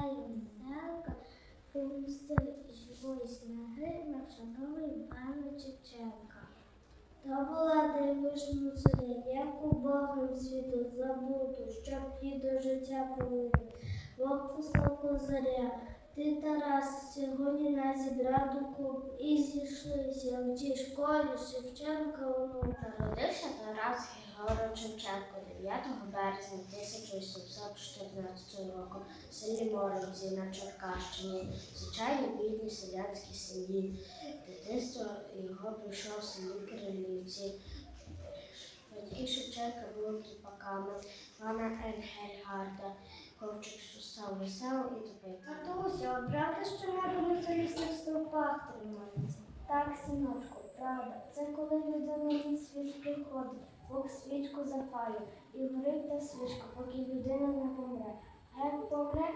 алею веселка, живої снаги на вшановий Івана Чеченка. Та була дивишну селі, як у Богом світу забуту, щоб її до життя повинен. Бог послав козаря, ти, Тарас, сьогодні нас зібрав докуп і зійшлися в тій школі Шевченка онука. Народився Тарас Григорович Шевченко 9 березня 1814 року в селі Моринці на Черкащині, в звичайній бідній селянській сім'ї. Дитинство його пройшло в селі Кирилівці. Батьки Шевченка були тріпаками, пана Енгельгарда, хлопчик, став веселим і тупим. Татуся, от правда, що небо на залізних стовпах тримається? Так, синочку, правда. Це коли людина від світ приходить, Бог свічку запалює і горить та свічка, поки людина не помре. Як помре,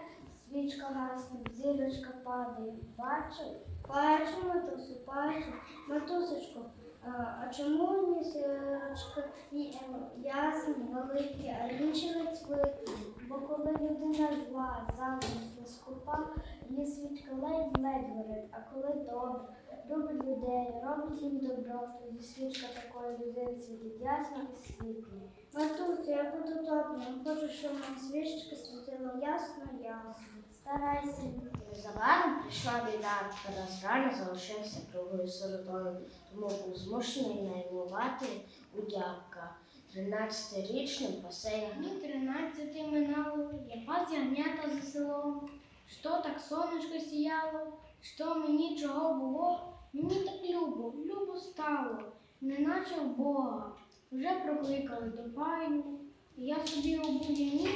свічка гасне, зірочка падає. Бачив? Бачу, матусю, бачу. Матусечко, а, чому не зірочка ясні, великі, а інші цвітні? Бо коли людина зла, замисла, скупа, її свічка ледь-ледь горить, а коли добре, любить людей, робить їм добро, тоді свічка такої людини світить ясно і світло. Матусю, я буду добре, хочу, щоб моя свічка світила ясно, ясно. Старайся. Незабаром прийшла біда, Тарас рано залишився круглою сиротою, тому був змушений наймувати у дядька. Тринадцятирічним пасе ягня. Мені тринадцяти минало, я пас ягнята за селом. Що так сонечко сіяло, що мені чого було, мені так любо, любо стало, неначе в Бога. Вже прокликали до пайну, я собі у будні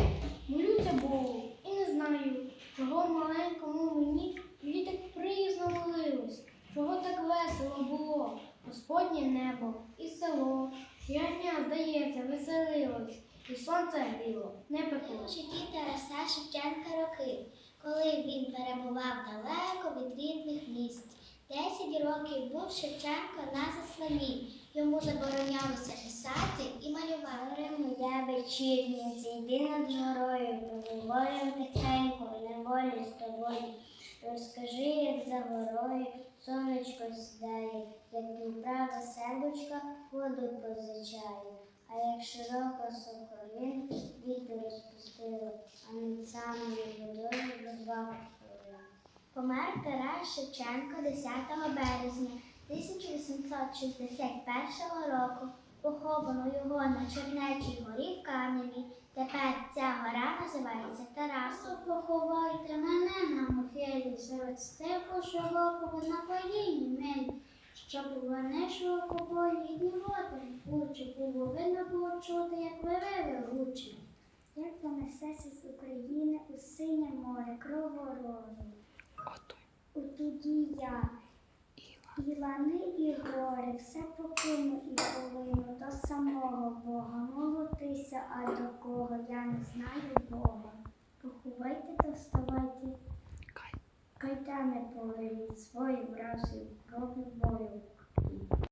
молюся Богу і не знаю, чого маленькому мені тоді так приязно молилось, чого так весело було, Господнє небо здається, веселилось, і сонце гріло, не пекло. Житті Тараса Шевченка роки, коли він перебував далеко від рідних міст. Десять років був Шевченко на засланні. Йому заборонялося писати і малювати. моя вечірня, зійди над горою, поговоримо тихенько, неволі з тобою. Розкажи, як за горою сонечко сідає, як Дніпра веселочка воду позичає. А як широко соколин вітер розпустило, а над самою водою розвагу творила. Помер Тарас Шевченко 10 березня 1861 року. Поховано його на Чернечій горі в Каневі. Тепер ця гора називається Тарасом. Поховайте мене на могилі серед степу широкого на коліні милі, щоб вони широкополі рідні води гучі, було видно було чути, як вивели гучі. Як понесеся з України у синє море кроворожу. У туді я, і лани, і гори, все покину і полину до самого Бога. Молотися, а до кого я не знаю Бога. Поховайте та вставайте, кайдани повеліть свої вразу, роби бою.